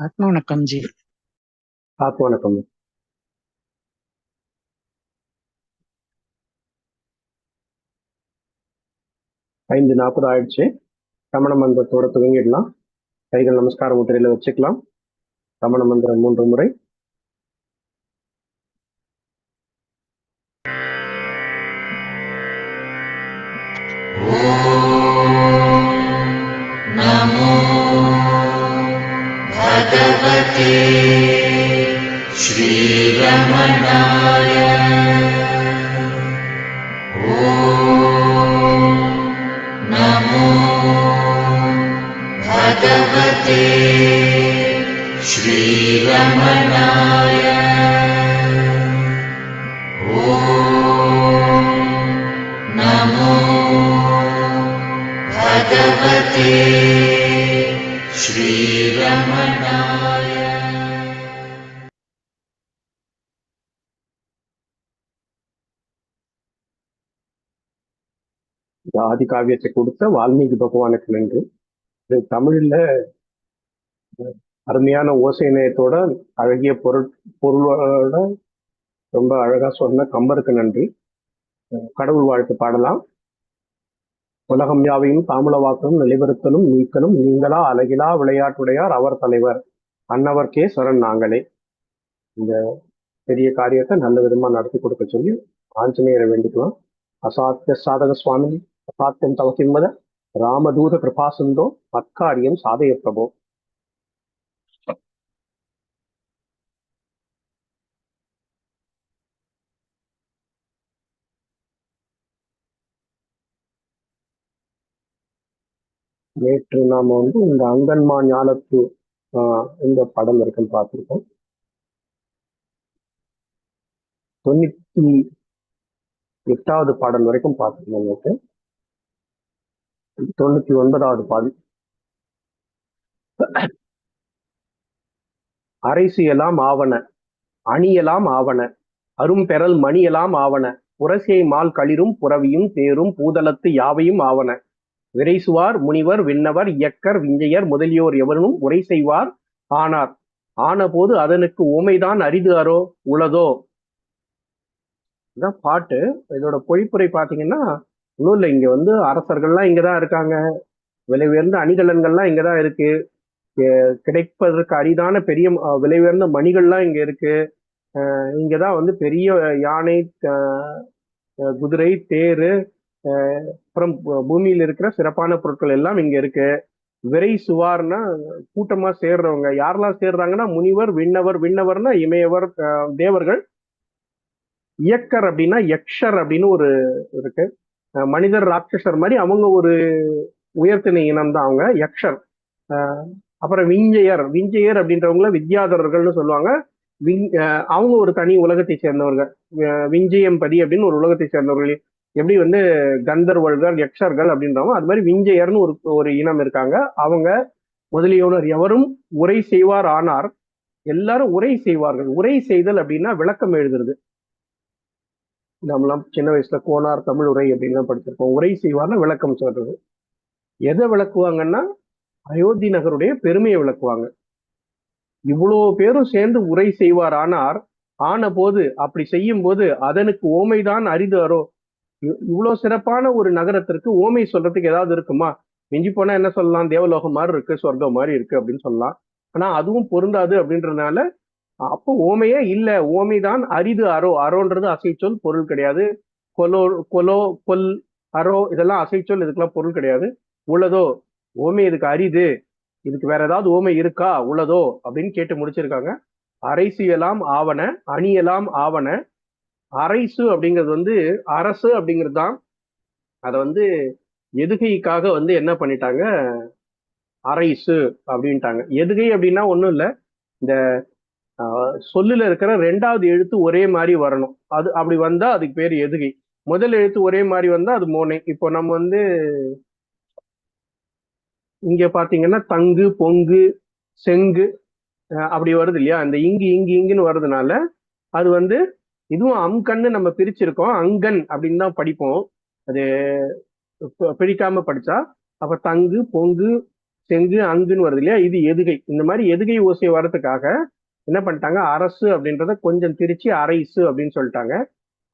ஆத்மா வணக்கம் ஜி. ஆத்மா வணக்கம் ஐந்து நாற்பது ஆயிடுச்சு. ரமண மந்திரத்தோட துவங்கிடலாம். கைகள் நமஸ்கார முத்திரையில வச்சுக்கலாம். ரமண மந்திரம் மூன்று முறை. भगवते श्रीरमणाय ॐ नमो भगवते श्रीरमणाय இந்த ஆதி காவியத்தை கொடுத்த வால்மீகி பகவானுக்கு நன்றி இது தமிழ்ல அருமையான ஓசை நேயத்தோட அழகிய பொருள் பொருளோட ரொம்ப அழகா சொன்ன கம்பருக்கு நன்றி. கடவுள் வாழ்த்து பாடலாம். உலகம் யாவையும் தாமுலவாக்கலும் நிலைபெறுத்தலும் நீக்கலும் நீங்களா அழகிலா விளையாட்டுடையார் அவர் தலைவர் அன்னவர்க்கே சரண் நாங்களே. இந்த பெரிய காரியத்தை நல்ல விதமா நடத்தி கொடுக்க சொல்லி ஆஞ்சநேயரை வேண்டிக்கலாம் அசாத்திய சாதக சுவாமி அசாத்தியம் தவ ராமதூத கிருபாசுந்தோ மத்காரியம் சாதய பிரபோ. நேற்று நாம வந்து இந்த அங்கன்மா ஞானத்து ஆஹ், இந்த படம் இருக்குன்னு பார்த்துருக்கோம். தொண்ணூத்தி எட்டாவது பாடல் வரைக்கும் பார்த்துருக்கோம் நேற்று. தொண்ணூத்தி ஒன்பதாவது பாதி. அரைசியலாம் ஆவன அணியலாம் ஆவன அரும்பெறல் மணியலாம் ஆவன புரசியை மால் களிரும் புறவியும் தேரும் பூதலத்து யாவையும் ஆவன. விரைசுவார் முனிவர் விண்ணவர் இயக்கர் விஞ்சையர் முதலியோர் எவரும் உரை செய்வார் ஆனார். ஆனபோது அதனுக்கு உமைதான் அரிது அரோ உளதோ. இதான் பாட்டு. இதோட பொழிப்புரை பாத்தீங்கன்னா ஒன்றும் இல்லை இங்கே வந்து அரசர்கள்லாம் இங்கே தான் இருக்காங்க. விலை உயர்ந்த அணிகலன்கள்லாம் இங்கதான் இருக்கு. கிடைப்பதற்கு அரிதான பெரிய விலை உயர்ந்த மணிகள்லாம் இங்கே இருக்கு. இங்கே தான் வந்து பெரிய யானை குதிரை தேர் அப்புறம் பூமியில் இருக்கிற சிறப்பான பொருட்கள் எல்லாம் இங்கே இருக்கு. விரை சுவார்னா கூட்டமா சேர்றவங்க. யாரெல்லாம் சேர்றாங்கன்னா முனிவர் விண்ணவர் விண்ணவர்னா இமயவர் தேவர்கள். இயக்கர் அப்படின்னா யக்ஷர் அப்படின்னு ஒரு இருக்கு. மனிதர் ராட்சசர் மாதிரி அவங்க ஒரு உயர்த்தின இனம் தான் அவங்க யக்ஷர். அப்புறம் விஞ்சையர் விஞ்சையர் அப்படின்றவங்கள வித்யாதரர்கள்னு சொல்லுவாங்க. விஞ் அவங்க ஒரு தனி உலகத்தை சேர்ந்தவர்கள். விஞ்சயம்பதி அப்படின்னு ஒரு உலகத்தை சேர்ந்தவர்கள். எப்படி வந்து கந்தர்வர்கள் யக்ஷர்கள் அப்படின்றவங்க அது மாதிரி விஞ்சையர்னு ஒரு ஒரு இனம் இருக்காங்க. அவங்க முதலியோனர் எவரும் உரை செய்வார் ஆனார். எல்லாரும் உரை செய்வார்கள். உரை செய்தல் அப்படின்னா விளக்கம் எழுதுறது. நம்மலாம் சின்ன வயசுல கோனார் தமிழ் உரை அப்படின்லாம் படிச்சிருப்போம் உரை செய்வார்னா விளக்கம் சொல்றது. எதை விளக்குவாங்கன்னா அயோத்தி நகருடைய பெருமையை விளக்குவாங்க. இவ்வளோ பேரும் சேர்ந்து உரை செய்வார் ஆனார் ஆன போது அப்படி செய்யும் போது அதனுக்கு ஓமைதான் அரிது அரோ இவ்- இவ்வளவு சிறப்பான ஒரு நகரத்திற்கு ஓமை சொல்றதுக்கு ஏதாவது இருக்குமா? மிஞ்சி போனா என்ன சொல்லலாம்? தேவலோகம் மாதிரி இருக்கு சொர்க்கம் மாதிரி இருக்கு அப்படின்னு சொல்லலாம். ஆனா அதுவும் பொருந்தாது அப்படின்றதுனால அப்போ ஓமையே இல்ல. ஓமைதான் அரிது அரோ அரோன்றது அசைச்சொல் பொருள் கிடையாது. கொலோ கொலோ கொல் அரோ இதெல்லாம் அசைச்சொல் இதுக்கெல்லாம் பொருள் கிடையாது. உள்ளதோ. ஓமை இதுக்கு அரிது. இதுக்கு வேற ஏதாவது ஓமை இருக்கா? உள்ளதோ? அப்படின்னு கேட்டு முடிச்சிருக்காங்க. அரைசியலாம் ஆவன அணியலாம் ஆவன. அரைசு அப்படிங்கிறது வந்து அரசு அப்படிங்கிறது தான். அதை வந்து எதுகைக்காக வந்து என்ன பண்ணிட்டாங்க? அரைசு அப்படின்ட்டாங்க. எதுகை அப்படின்னா ஒன்றும் இல்லை. இந்த சொல்லுல இருக்கிற ரெண்டாவது எழுத்து ஒரே மாதிரி வரணும். அது அப்படி வந்தா அதுக்கு பேர் எதுகை. முதல் எழுத்து ஒரே மாதிரி வந்தா அது மோனை. இப்போ நம்ம வந்து இங்க பாத்தீங்கன்னா தங்கு பொங்கு செங்கு அப்படி வருது இல்லையா? அந்த இங்கு இங்கு இங்குன்னு வர்றதுனால அது வந்து இதுவும் அம்கன்னு நம்ம பிரிச்சிருக்கோம். அங்கன் அப்படின்னு தான் படிப்போம். அது பிடிக்காம படிச்சா. அப்ப தங்கு பொங்கு செங்கு அங்குன்னு வருது இல்லையா? இது எதுகை. இந்த மாதிரி எதுகை ஓசை வர்றதுக்காக என்ன பண்ணிட்டாங்க? அரசு அப்படின்றத கொஞ்சம் திரிச்சு அரைசு அப்படின்னு சொல்லிட்டாங்க.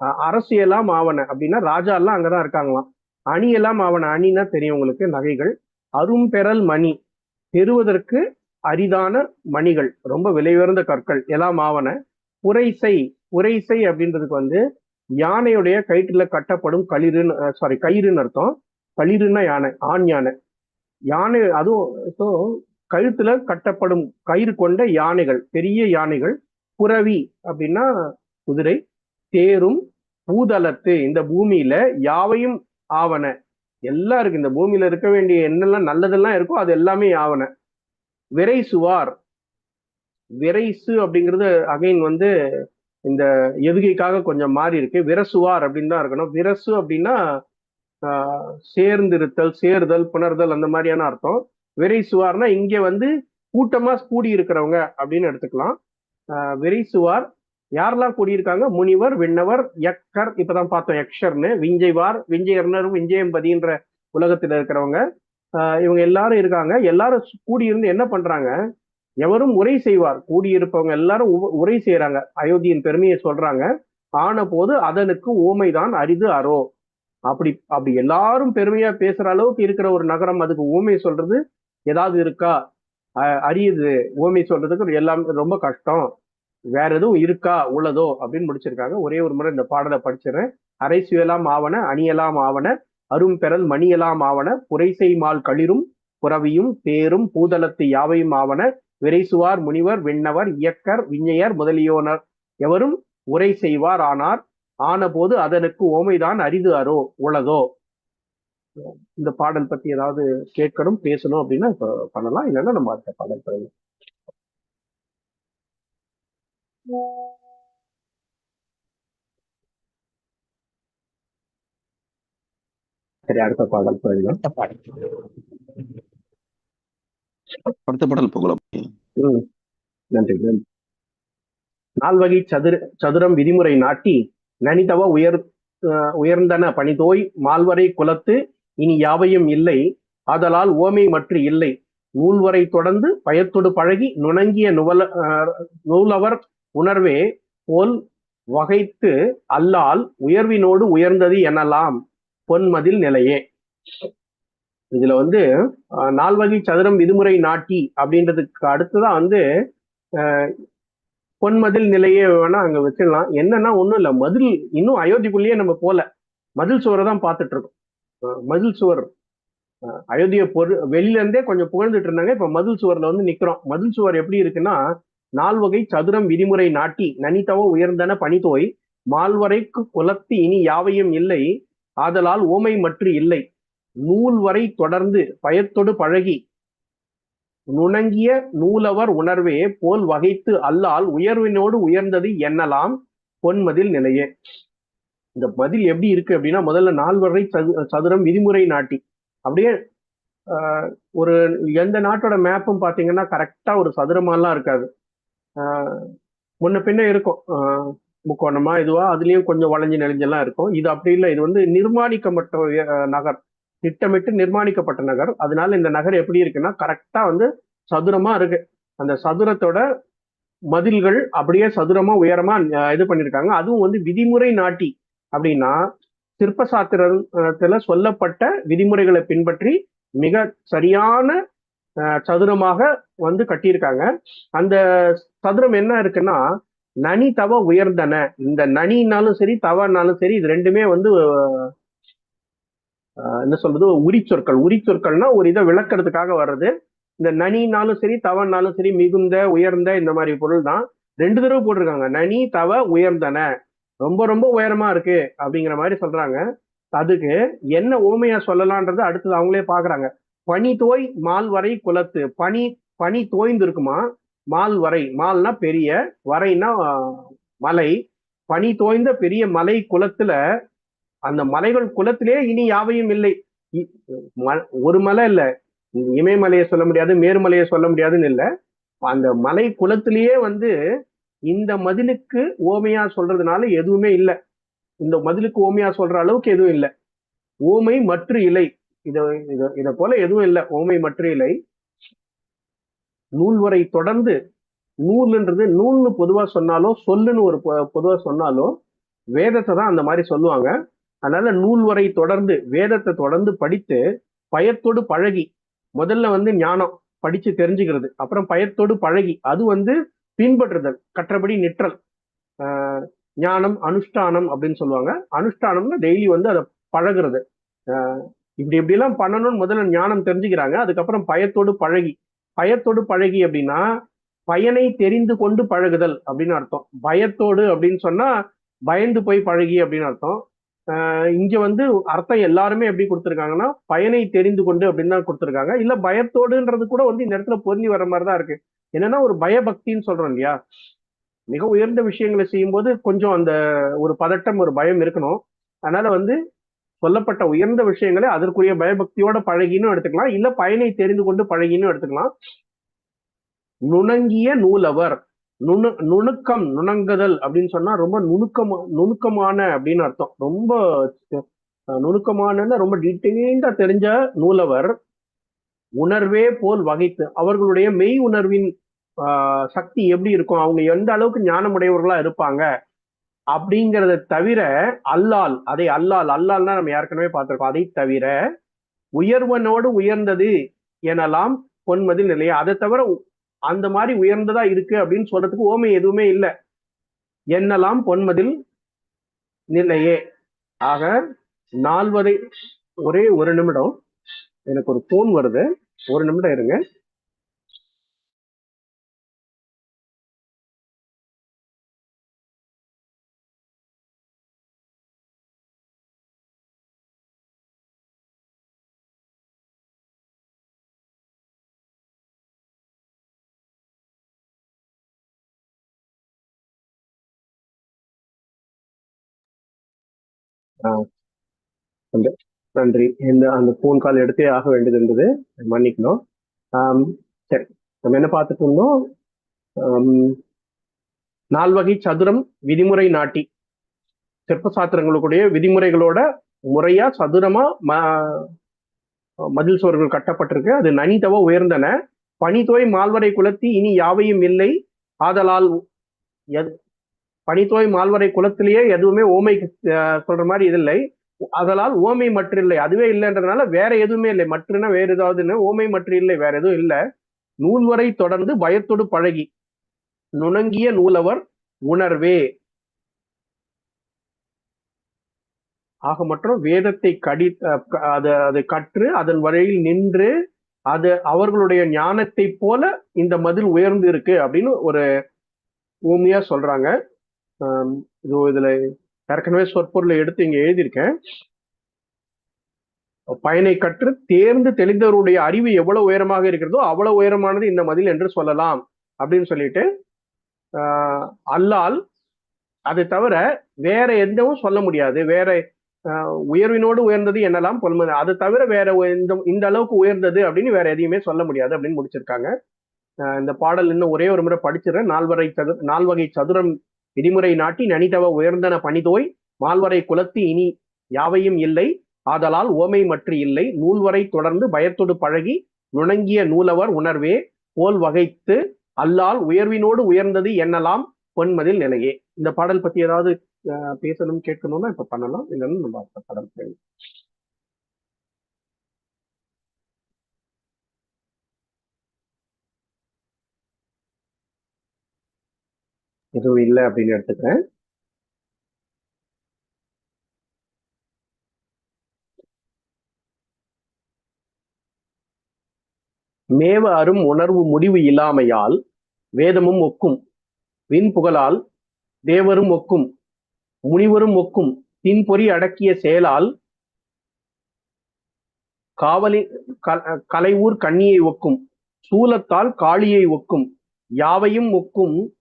அஹ் அரசு எல்லாம் ஆவண அப்படின்னா ராஜா எல்லாம் அங்கதான் இருக்காங்களாம். அணி எல்லாம் ஆவண. அணின்னா தெரியும் உங்களுக்கு நகைகள். அரும்பெறல் மணி. பெறுவதற்கு அரிதான மணிகள். ரொம்ப விலை உயர்ந்த கற்கள். எல்லாம் ஆவன புரைசை. புரைசை அப்படின்றதுக்கு வந்து யானையுடைய கயிற்றுல கட்டப்படும் களிறுன்னு சாரி கயிறுன்னு அர்த்தம். களிறுன்னா யானை ஆண் யானை. யானை அதுவும் கழுத்துல கட்டப்படும் கயிறு கொண்ட யானைகள் பெரிய யானைகள் புறவி அப்படின்னா குதிரை தேரும் பூதலத்து. இந்த பூமியில யாவையும் ஆவன எல்லாம் இருக்கு. இந்த பூமியில இருக்க வேண்டிய என்னெல்லாம் நல்லதெல்லாம் இருக்கோ அது எல்லாமே ஆவன விரை சுவார். விரைசு அப்படிங்கிறது அகைன் வந்து இந்த எதுகைக்காக கொஞ்சம் மாறி இருக்கு. விரசுவார் அப்படின்னு தான் இருக்கணும். விரசு அப்படின்னா சேர்ந்திருத்தல் சேருதல் புணர்தல் அந்த மாதிரியான அர்த்தம். விரைசுவார்னா இங்க வந்து கூட்டமா கூடி இருக்கிறவங்க அப்படின்னு எடுத்துக்கலாம். ஆஹ், விரைசுவார் யாரெல்லாம் கூடியிருக்காங்க? முனிவர் விண்ணவர் யக்கர் இப்பதான் பார்த்தோம் யக்ஷர்னு விஞ்சைவார் விஞ்சயர்னர் விஞ்சயம்பதின்ற உலகத்துல இருக்கிறவங்க. ஆஹ், இவங்க எல்லாரும் இருக்காங்க. எல்லாரும் கூடியிருந்து என்ன பண்றாங்க? எவரும் உரை செய்வார். கூடியிருப்பவங்க எல்லாரும் உரை செய்யறாங்க அயோத்தியின் பெருமையை சொல்றாங்க. ஆன போது அதனுக்கு ஊமைதான் அரிது அரோ அப்படி அப்படி எல்லாரும் பெருமையா பேசுற அளவுக்கு இருக்கிற ஒரு நகரம் அதுக்கு ஊமை சொல்றது ஏதாவது இருக்கா? அஹ் அரியுது ஊமை சொல்றதுக்கு எல்லாம் ரொம்ப கஷ்டம். வேற எதுவும் இருக்கா? உள்ளதோ? அப்படின்னு முடிச்சிருக்காங்க. ஒரே ஒரு முறை இந்த பாடலை படிச்சிடுறேன். அரைசுயலாம் ஆவன அணியலாம் ஆவன அரும்பெறல் மணியலாம் ஆவன புரைசை மால் களிரும் புறவியும் தேரும் பூதலத்து யாவையும் ஆவன விரைசுவார் முனிவர் விண்ணவர் இயக்கர் விஞ்ஞையர் முதலியோனர் எவரும் உரை செய்வார் ஆனார். ஆனபோது அதனுக்கு ஓமைதான் அரிது அரோ உளதோ இந்த பாடல் பத்தி ஏதாவது கேட்கணும் பேசணும் அப்படின்னா இப்ப பண்ணலாம். இல்லைன்னா நம்ம அடுத்த பாடல் பண்ணலாம் சரி அடுத்த பாடல் போயிடலாம் அடுத்த பாடல் போகலாம். நன்றி நன்றி. நால்வகை சதுர சதுரம் விதிமுறை நாட்டி நனிதவ உயர் அஹ், உயர்ந்தன பணிதோய் மால்வரை குலத்து இனி யாவையும் இல்லை. ஆதலால் ஓமை மற்ற இல்லை. நூல்வரை தொடர்ந்து பயத்தொடு பழகி நுணங்கிய நுவல அஹ், நூலவர் உணர்வே போல் வகைத்து அல்லால் உயர்வினோடு உயர்ந்தது எனலாம். பொன்மதில் நிலையே. இதுல வந்து நால்வகை சதுரம் விதிமுறை நாட்டி அப்படின்றதுக்கு அடுத்துதான் வந்து பொன்மதில் நிலையே வேணா அங்க வச்சிடலாம். என்னன்னா ஒண்ணும் இல்ல. மதில் இன்னும் அயோத்திக்குள்ளேயே நம்ம போல. மதில் சுவரை தான் பார்த்துட்டு இருக்கோம். மதில் சுவர். அஹ், அயோத்திய பொரு வெளியில இருந்தே கொஞ்சம் புகழ்ந்துட்டு இருந்தாங்க. இப்ப மதில் சுவர்ல வந்து நிக்கிறோம். மதில் சுவர் எப்படி இருக்குன்னா நால்வகை சதுரம் விதிமுறை நாட்டி நனித்தவோ உயர்ந்தன பனித்தோய் மால்வரைக்கு குலத்து இனி யாவையும் இல்லை ஆதலால் ஓமை மற்ற இல்லை. நூல் வரை தொடர்ந்து பயத்தொடு பழகி நுணங்கிய நூலவர் உணர்வே போல் வகைத்து அல்லால் உயர்வினோடு உயர்ந்தது எண்ணலாம் பொன்மதில் நிலையே. இந்த மதில் எப்படி இருக்கு அப்படின்னா முதல்ல நால்வரை சதுரம் விதிமுறை நாட்டி. அப்படியே ஒரு எந்த நாட்டோட மேப்பும் பார்த்தீங்கன்னா கரெக்டாக ஒரு சதுரமாலாம் இருக்காது. முன்ன பின்ன இருக்கும். முக்கோணமா இதுவா அதுலயும் கொஞ்சம் வளைஞ்சு நெளிஞ்செல்லாம் இருக்கும். இது அப்படி இல்லை இது வந்து நிர்மாணிக்கப்பட்ட நகர். திட்டமிட்டு நிர்மாணிக்கப்பட்ட நகர். அதனால இந்த நகர் எப்படி இருக்குன்னா கரெக்டா வந்து சதுரமா இருக்கு. அந்த சதுரத்தோட மதில்கள் அப்படியே சதுரமா உயரமா இது பண்ணிருக்காங்க. அதுவும் வந்து விதிமுறை நாட்டி. அப்படின்னா சிற்ப சாத்திரத்துல சொல்லப்பட்ட விதிமுறைகளை பின்பற்றி மிக சரியான சதுரமாக வந்து கட்டியிருக்காங்க. அந்த சதுரம் என்ன இருக்குன்னா நனி தவ உயர்ந்தன. இந்த நனினாலும் சரி தவனாலும் சரி இது ரெண்டுமே வந்து என்ன சொல்றது உரி சொற்கள் உரி சொற்கள்னா ஒரு இதை விளக்குறதுக்காக வர்றது. இந்த நனினாலும் சரி தவனாலும் சரி மிகுந்த உயர்ந்த இந்த மாதிரி பொருள் தான் ரெண்டு தடவை போட்டிருக்காங்க. நனி தவ உயர்ந்தன. ரொம்ப ரொம்ப உயரமா இருக்கு அப்படிங்கிற மாதிரி சொல்றாங்க. அதுக்கு என்ன ஓமையா சொல்லலான்றது அடுத்தது அவங்களே பாக்குறாங்க. பனி தோய் மால் வரை குலத்து. பனி பனி தோய்ந்து இருக்குமா மால் வரை. மால்னா பெரிய வரைன்னா மலை. பனி தோய்ந்த பெரிய மலை குளத்துல அந்த மலைகள் குளத்திலே இனி யாவையும் இல்லை. இ- ம- ஒரு மலை இல்ல. இமயமலையை சொல்ல முடியாது மேருமலையை சொல்ல முடியாதுன்னு இல்ல. அந்த மலை குளத்திலேயே வந்து இந்த மதிலுக்கு ஓமையா சொல்றதுனால எதுவுமே இல்லை. இந்த மதிலுக்கு ஓமையா சொல்ற அளவுக்கு எதுவும் இல்லை. ஓமை மற்ற இலை. இதை இதை இதை போல எதுவும் இல்லை. ஓமை மற்ற இலை. நூல் வரை தொடர்ந்து நூல்ன்றது நூல்னு பொதுவா சொன்னாலோ சொல்லுன்னு ஒரு பொ- பொதுவா சொன்னாலோ வேதத்தை தான் அந்த மாதிரி சொல்லுவாங்க. அதனால நூல் வரை தொடர்ந்து வேதத்தை தொடர்ந்து படித்து பயத்தோடு பழகி. முதல்ல வந்து ஞானம் படிச்சு தெரிஞ்சுக்கிறது. அப்புறம் பயத்தோடு பழகி. அது வந்து பின்பற்றுதல் கற்றபடி நிற்றல். ஞானம் அனுஷ்டானம் அப்படின்னு சொல்லுவாங்க. அனுஷ்டானம்னா டெய்லி வந்து அதை பழகுறது. இப்படி இப்படிலாம் பண்ணணும்னு முதல்ல ஞானம் தெரிஞ்சுக்கிறாங்க. அதுக்கப்புறம் பயத்தோடு பழகி. பயத்தோடு பழகி அப்படின்னா பயனை தெரிந்து கொண்டு பழகுதல் அப்படின்னு அர்த்தம். பயத்தோடு அப்படின்னு சொன்னா பயந்து போய் பழகி அப்படின்னு அர்த்தம். இங்க வந்து அர்த்தம் எல்லாருமே எப்படி கொடுத்துருக்காங்கன்னா பயனை தெரிந்து கொண்டு அப்படின்னு தான் கொடுத்துருக்காங்க. இல்ல பயத்தோடுன்றது கூட வந்து இந்த இடத்துல பொருந்தி வர மாதிரி தான் இருக்கு. என்னன்னா ஒரு பயபக்தின்னு சொல்றோம் இல்லையா? மிக உயர்ந்த விஷயங்களை செய்யும்போது கொஞ்சம் அந்த ஒரு பதட்டம் ஒரு பயம் இருக்கணும். அதனால வந்து சொல்லப்பட்ட உயர்ந்த விஷயங்களை அதற்குரிய பயபக்தியோட பழகினும் எடுத்துக்கலாம். இல்ல பயனை தெரிந்து கொண்டு பழகினும் எடுத்துக்கலாம். நுணங்கிய நூலவர் நுணு நுணுக்கம் நுணங்குதல் அப்படின்னு சொன்னா ரொம்ப நுணுக்கமா நுணுக்கமான அப்படின்னு அர்த்தம். ரொம்ப நுணுக்கமான ரொம்ப டீட்டெயில்டா தெரிஞ்ச நூலவர் உணர்வே போல் வகைத்து அவர்களுடைய மெய் உணர்வின் சக்தி எப்படி இருக்கும்? அவங்க எந்த அளவுக்கு ஞானமுடையவர்களா இருப்பாங்க? அப்படிங்கிறத தவிர அல்லால் அதை அல்லால் அல்லால்னா நம்ம ஏற்கனவே பார்த்திருக்கோம். அதை தவிர உயர்வனோடு உயர்ந்தது எனலாம் பொன்மதில் நிலையா. அதை தவிர அந்த மாதிரி உயர்ந்ததா இருக்கு அப்படின்னு சொல்றதுக்கு ஓமை எதுவுமே இல்லை. என்னலாம் பொன்மதில் நிலையே. ஆக நால்வரை ஒரே ஒரு நிமிடம். எனக்கு ஒரு போன் வருது. ஒரு நிமிடம் இருங்க. அந்த நன்றி. இந்த அந்த ஃபோன் கால் எடுத்தே ஆக வேண்டியது இருந்தது. மன்னிக்கணும். ஆம், சரி. நம்ம என்ன பார்த்துட்டு இருந்தோம்? ஆம், நால்வகை சதுரம் விதிமுறை நாட்டி. சிற்ப சாஸ்திரங்களுடைய விதிமுறைகளோட முறையா சதுரமா ம- மதில் சுவர்கள் கட்டப்பட்டிருக்கு. அது நனிதவ உயர்ந்தன. பனித்தோய் மால்வரை குலத்தி இனி யாவையும் இல்லை. ஆதலால் எத்- பனித்தோய் மால்வரை குலத்திலேயே எதுவுமே ஓமைக்கு சொல்ற மாதிரி இது இல்லை. அதனால் ஓமை மற்ற இல்லை அதுவே இல்லைன்றதுனால வேற எதுவுமே இல்லை. மற்றுனா வேற ஏதாவதுன்னு ஓமை மற்ற இல்லை வேற எதுவும் இல்லை. நூல்வரை தொடர்ந்து பயத்தோடு பழகி நுணங்கிய நூலவர் உணர்வே. ஆக மற்றும் வேதத்தை கடி அஹ் அது அதை அதை கற்று அதன் வழியில் நின்று அது அவர்களுடைய ஞானத்தை போல இந்த மதில் உயர்ந்து இருக்கு அப்படின்னு ஒரு ஊமையா சொல்றாங்க. இது இதுல ஏற்கனவே சொற்பொருளை எடுத்து இங்க எழுதியிருக்கேன். பயனை கற்று தேர்ந்து தெளிந்தவருடைய அறிவு எவ்வளவு உயரமாக இருக்கிறதோ அவ்வளவு உயரமானது இந்த மதில் என்று சொல்லலாம் அப்படின்னு சொல்லிட்டு ஆஹ், அல்லால் அதை தவிர வேற எதுவும் சொல்ல முடியாது. வேற ஆஹ், உயர்வினோடு உயர்ந்தது என்னெல்லாம் பொன்மதி அது தவிர வேற இந்த இந்த அளவுக்கு உயர்ந்தது அப்படின்னு வேற எதையுமே சொல்ல முடியாது அப்படின்னு முடிச்சிருக்காங்க. ஆஹ், இந்த பாடல் இன்னும் ஒரே ஒரு முறை படிச்சிடறேன். நால்வரை சது நால்வகை சதுரம் விதிமுறை நாட்டி நனிதவ உயர்ந்தன பணிதோய் மால்வரை குலத்து இனி யாவையும் இல்லை. ஆதலால் ஓமை மற்ற இல்லை. நூல்வரை தொடர்ந்து பயத்தொடு பழகி நுணங்கிய நூலவர் உணர்வே. போல் வகைத்து அல்லால் உயர்வினோடு உயர்ந்தது என்னலாம் பொன்மதில் நிலையே. இந்த பாடல் பத்தி ஏதாவது அஹ், பேசணும் கேட்கணும்னா இப்ப பண்ணலாம். இல்லைன்னு நம்ம அடுத்த பாடல் எதுவும் இல்லை அப்படின்னு எடுத்துக்கிறேன். மேவ அரும் உணர்வு முடிவு இல்லாமையால் வேதமும் ஒக்கும். விண்புகழால் தேவரும் ஒக்கும். முனிவரும் ஒக்கும். தின்பொறி அடக்கிய செயலால் காவலி கலைவூர் கண்ணியை ஒக்கும். சூலத்தால் காளியை ஒக்கும். யாவையும் ஒக்கும்.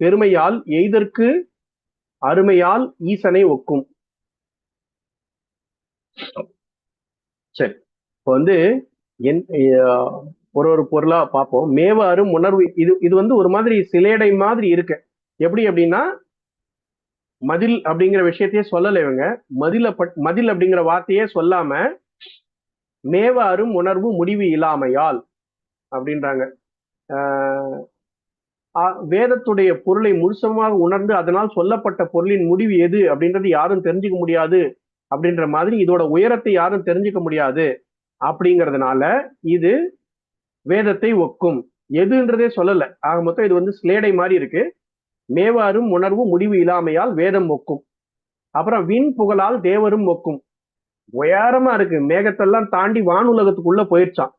பெருமையால் எய்தற்கு அருமையால் ஈசனை ஒக்கும். சரி இப்போ வந்து என் ஒரு ஒரு பொருளா பார்ப்போம். மேவ அரும் உணர்வு இது இது வந்து ஒரு மாதிரி சிலேடை மாதிரி இருக்கு. எப்படி அப்படின்னா மதில் அப்படிங்கிற விஷயத்தையே சொல்லலை இவங்க. மதில மதில் அப்படிங்கிற வார்த்தையே சொல்லாம மேவ அரும் உணர்வு முடிவு இல்லாமையால் அப்படின்றாங்க. ஆஹ் வேதத்துடைய பொருளை முழுசமாக உணர்ந்து அதனால் சொல்லப்பட்ட பொருளின் முடிவு எது அப்படின்றது யாரும் தெரிஞ்சுக்க முடியாது அப்படின்ற மாதிரி இதோட உயரத்தை யாரும் தெரிஞ்சுக்க முடியாது அப்படிங்கிறதுனால இது வேதத்தை ஒக்கும். எதுன்றதே சொல்லல. ஆக மொத்தம் இது வந்து ஸ்லேடை மாதிரி இருக்கு. மேவாரும் உணர்வு முடிவு இல்லாமையால் வேதம் ஒக்கும். அப்புறம் விண் புகழால் தேவரும் ஒக்கும். உயரமா இருக்கு. மேகத்தெல்லாம் தாண்டி வானுலகத்துக்குள்ள போயிடுச்சான்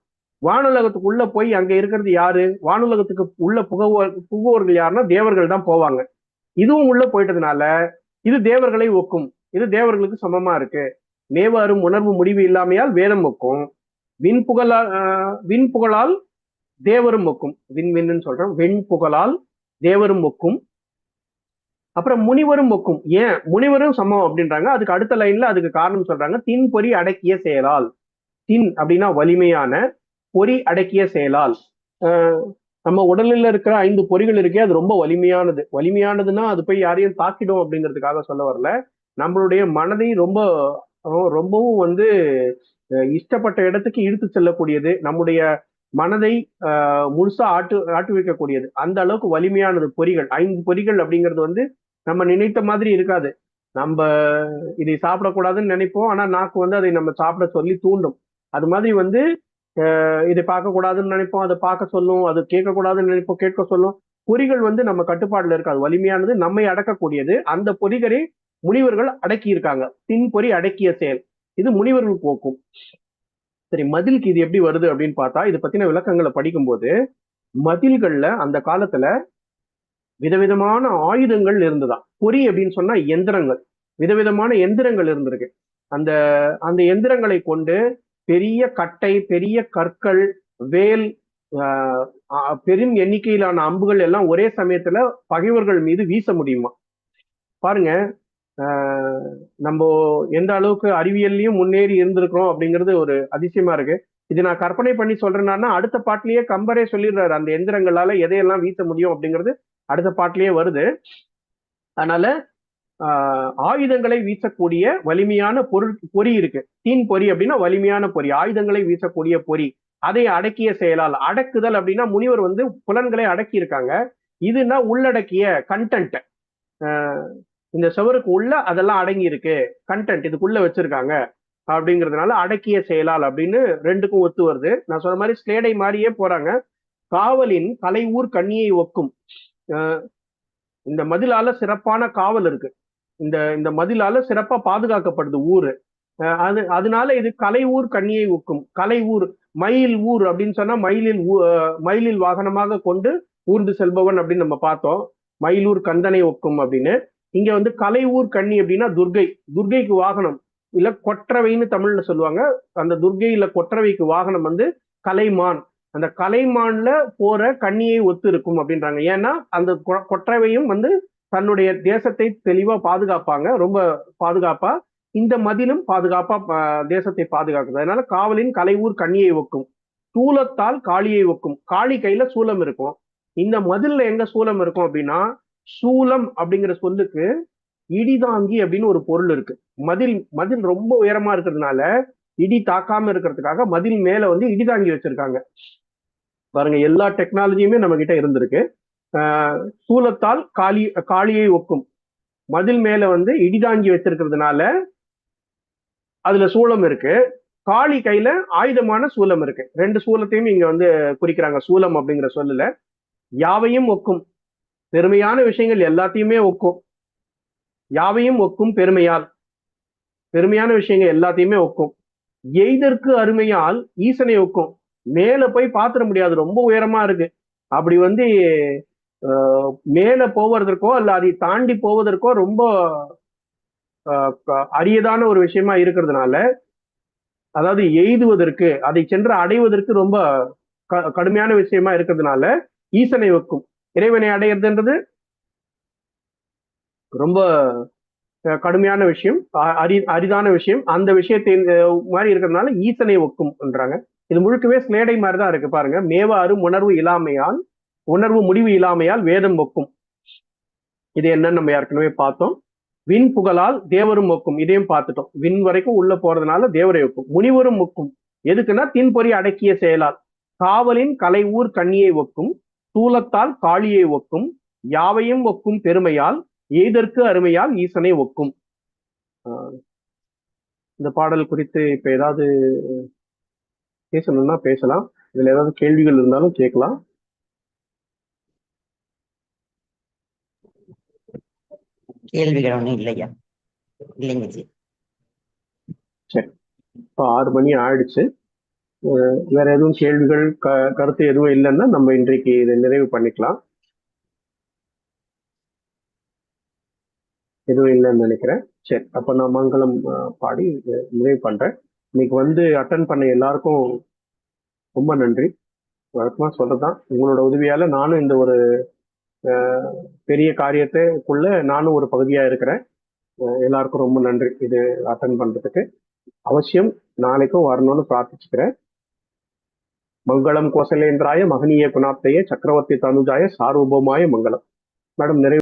வானுலகத்துக்குள்ள போய் அங்க இருக்கிறது யாரு? வானுலகத்துக்கு உள்ள புகவோ புகுவோர்கள் யாருன்னா தேவர்கள் தான் போவாங்க. இதுவும் உள்ள போயிட்டதுனால இது தேவர்களை ஒக்கும். இது தேவர்களுக்கு சமமா இருக்கு. நேவாரும் உணர்வு முடிவு இல்லாமையால் வேதம் ஒக்கும். விண்புகழால் விண்புகழால் ஆஹ் தேவரும் ஒக்கும். விண் விண்ணுன்னு சொல்றோம். வெண்புகழால் தேவரும் ஒக்கும். அப்புறம் முனிவரும் ஒக்கும். ஏன்? முனிவரும் சமம் அப்படின்றாங்க. அதுக்கு அடுத்த லைன்ல அதுக்கு காரணம் சொல்றாங்க. தின் பொறி அடக்கிய செயலால். தின் அப்படின்னா வலிமையான பொறி அடக்கிய செயலால். நம்ம உடலில் இருக்கிற ஐந்து பொறிகள் இருக்கே அது ரொம்ப வலிமையானது. வலிமையானதுன்னா அது போய் யாரையும் தாக்கிடும் அப்படிங்கிறதுக்காக சொல்ல வரல. நம்மளுடைய மனதை ரொம்ப ரொம்பவும் வந்து இஷ்டப்பட்ட இடத்துக்கு இழுத்து செல்லக்கூடியது. நம்முடைய மனதை முழுசா ஆட்டு ஆட்டு வைக்கக்கூடியது. அந்த அளவுக்கு வலிமையானது பொறிகள். ஐந்து பொறிகள் அப்படிங்கிறது வந்து நம்ம நினைத்த மாதிரி இருக்காது. நம்ம இதை சாப்பிடக்கூடாதுன்னு நினைப்போம். ஆனா நாக்கு வந்து அதை நம்ம சாப்பிட சொல்லி தூண்டும். அது மாதிரி வந்து இதை பார்க்க கூடாதுன்னு நினைப்போம் அதை பார்க்க சொல்லும் அது கேட்கக்கூடாதுன்னு நினைப்போம் கேட்க சொல்லும். பொறிகள் வந்து நம்ம கட்டுப்பாடுல இருக்காது வலிமையானது நம்மை அடக்கக்கூடியது. அந்த பொறிகளை முனிவர்கள் அடக்கி இருக்காங்க பின்பொறி அடக்கிய செயல். இது முனிவர்கள் போக்கும். சரி மதிலுக்கு இது எப்படி வருது அப்படின்னு பார்த்தா இது பத்தின விளக்கங்களை படிக்கும்போது மதில்கள்ல அந்த காலத்துல விதவிதமான ஆயுதங்கள் இருந்ததா பொறி அப்படின்னு சொன்னா எந்திரங்கள். விதவிதமான எந்திரங்கள் இருந்திருக்கு. அந்த அந்த எந்திரங்களை கொண்டு பெரிய கட்டை பெரிய கற்கள் வேல் பெரும் எண்ணிக்கையிலான அம்புகள் எல்லாம் ஒரே சமயத்துல பகைவர்கள் மீது வீச முடியுமா? பாருங்க நம்ம எந்த அளவுக்கு அறிவியல்லையும் முன்னேறி இருந்திருக்கிறோம் அப்படிங்கிறது ஒரு அதிசயமா இருக்கு. இது நான் கற்பனை பண்ணி சொல்றேன்னா அடுத்த பாட்டிலேயே கம்பரே சொல்லிடுறாரு அந்த எந்திரங்களால எதையெல்லாம் வீச முடியும் அப்படிங்கிறது அடுத்த பாட்டிலேயே வருது. அதனால ஆஹ் ஆயுதங்களை வீசக்கூடிய வலிமையான பொருள் பொறி இருக்கு. தீன் பொறி அப்படின்னா வலிமையான பொறி. ஆயுதங்களை வீசக்கூடிய பொறி. அதை அடக்கிய செயலால் அடக்குதல் அப்படின்னா முனிவர் வந்து புலன்களை அடக்கி இருக்காங்க இதுனா உள்ளடக்கிய கண்டென்ட் இந்த சுவருக்கு உள்ள அதெல்லாம் அடங்கி இருக்கு கண்டென்ட் இதுக்குள்ள வச்சிருக்காங்க. அப்படிங்கிறதுனால அடக்கிய செயலால் அப்படின்னு ரெண்டுக்கும் ஒத்து வருது. நான் சொன்ன மாதிரி ஸ்லேடை மாதிரியே போறாங்க. காவலின் கலைஊர் கண்ணியை ஒக்கும். ஆஹ் இந்த மதிலால சிறப்பான காவல் இருக்கு. இந்த இந்த மதிலால சிறப்பா பாதுகாக்கப்படுது ஊரு. அது அதனால இது கலை ஊர் கண்ணியை ஊக்கும். கலை ஊர் மயில் ஊர் அப்படின்னு சொன்னா மயிலில் ஊ- அஹ் மயிலில் வாகனமாக கொண்டு ஊர்ந்து செல்பவன் அப்படின்னு நம்ம பார்த்தோம். மயிலூர் கந்தனை ஒக்கும் அப்படின்னு. இங்க வந்து கலை ஊர் கண்ணி அப்படின்னா துர்கை. துர்கைக்கு வாகனம். இல்ல கொற்றவைன்னு தமிழ்ல சொல்லுவாங்க. அந்த துர்கை இல்ல கொற்றவைக்கு வாகனம் வந்து கலைமான். அந்த கலைமான்ல போற கண்ணியை ஒத்து இருக்கும் அப்படின்றாங்க. ஏன்னா அந்த கொ- கொற்றவையும் வந்து தன்னுடைய தேசத்தை தெளிவா பாதுகாப்பாங்க. ரொம்ப பாதுகாப்பா. இந்த மதிலும் பாதுகாப்பா தேசத்தை பாதுகாக்குது. அதனால காவலின் கலைவூர் கண்ணியை ஒக்கும். சூலத்தால் காளியை ஒக்கும். காளி கையில சூலம் இருக்கும். இந்த மதில்ல எங்க சூலம் இருக்கும் அப்படின்னா சூலம் அப்படிங்கிற சொல்லுக்கு இடிதாங்கி அப்படின்னு ஒரு பொருள் இருக்கு. மதில் மதில் ரொம்ப உயரமா இருக்கிறதுனால இடி தாக்காம இருக்கிறதுக்காக மதில் மேல வந்து இடிதாங்கி வச்சிருக்காங்க. பாருங்க எல்லா டெக்னாலஜியுமே நம்ம கிட்ட இருந்திருக்கு. சூலத்தால் காளி காளியை ஒக்கும். மதில் மேல வந்து இடிதாங்கி வச்சிருக்கிறதுனால அதுல சூலம் இருக்கு. காளி கையில ஆயுதமான சூலம் இருக்கு. ரெண்டு சூலத்தையும் இங்க வந்து குறிக்கிறாங்க. சூலம் அப்படிங்கிற சொல்லல யாவையும் ஒக்கும். பெருமையான விஷயங்கள் எல்லாத்தையுமே ஒக்கும். யாவையும் ஒக்கும் பெருமையால். பெருமையான விஷயங்கள் எல்லாத்தையுமே ஒக்கும். எய்தற்கு அருமையால் ஈசனை ஒக்கும். மேல போய் பாத்துட முடியாது. ரொம்ப உயரமா இருக்கு. அப்படி வந்து மேல போவதற்கோ அல்ல அதை தாண்டி போவதற்கோ ரொம்ப அரியதான ஒரு விஷயமா இருக்கிறதுனால அதாவது எய்துவதற்கு அதை சென்று அடைவதற்கு ரொம்ப க- கடுமையான விஷயமா இருக்கிறதுனால ஈசனை வைக்கும். இறைவனை அடையிறதுன்றது ரொம்ப கடுமையான விஷயம் அ- அரி அரிதான விஷயம். அந்த விஷயத்தை மாதிரி இருக்கிறதுனால ஈசனை ஒக்கும்ன்றாங்க இது முழுக்கவே ஸ்லேடை மாதிரி தான் இருக்கு. பாருங்க மேவாறு உணர்வு இல்லாமையால் உணர்வு முடிவு இல்லாமையால் வேதம் ஒக்கும். இது என்னன்னு நம்ம ஏற்கனவே பார்த்தோம். விண் புகழால் தேவரும் ஒக்கும். இதையும் பார்த்துட்டோம். விண் வரைக்கும் உள்ள போறதுனால தேவரை ஒக்கும். முனிவரும் ஒக்கும். எதுக்குன்னா தின்பொறி அடக்கிய செயலால். காவலின் கலை ஊர் கண்ணியை ஒக்கும். தூலத்தால் காளியை ஒக்கும். யாவையும் ஒக்கும் பெருமையால். எய்தற்கு அருமையால் ஈசனை ஒக்கும். ஆஹ் இந்த பாடல் குறித்து இப்ப ஏதாவது பேசணும்னா பேசலாம். இதுல ஏதாவது கேள்விகள் இருந்தாலும் கேட்கலாம். கேள்விகள் ஒன்றும் இல்லையா? இல்லைங்க ஜி. இப்போ ஆறு மணி ஆயிடுச்சு. வேற எதுவும் கேள்விகள் க கருத்து எதுவும் இல்லைன்னா நம்ம இன்றைக்கு இதை நிறைவு பண்ணிக்கலாம். எதுவும் இல்லைன்னு நினைக்கிறேன். சரி. அப்ப நான் மங்களம் பாடி நிறைவு பண்றேன். இன்னைக்கு வந்து அட்டன் பண்ண எல்லாருக்கும் ரொம்ப நன்றி. வழக்கமா சொல்றதுதான். உங்களோட உதவியால நானும் இந்த ஒரு பெரிய காரியத்துக்குள்ள நானும் ஒரு பகுதியா இருக்கிறேன். எல்லாருக்கும் ரொம்ப நன்றி இது அட்டன் பண்றதுக்கு. அவசியம் நாளைக்கும் வரணும்னு பிரார்த்திச்சுக்கிறேன். மங்களம் கோசலேந்திராய மகனீய குணாத்தைய சக்கரவர்த்தி தனுஜாய சார்வபௌமாய மங்களம். மேடம் நிறைவு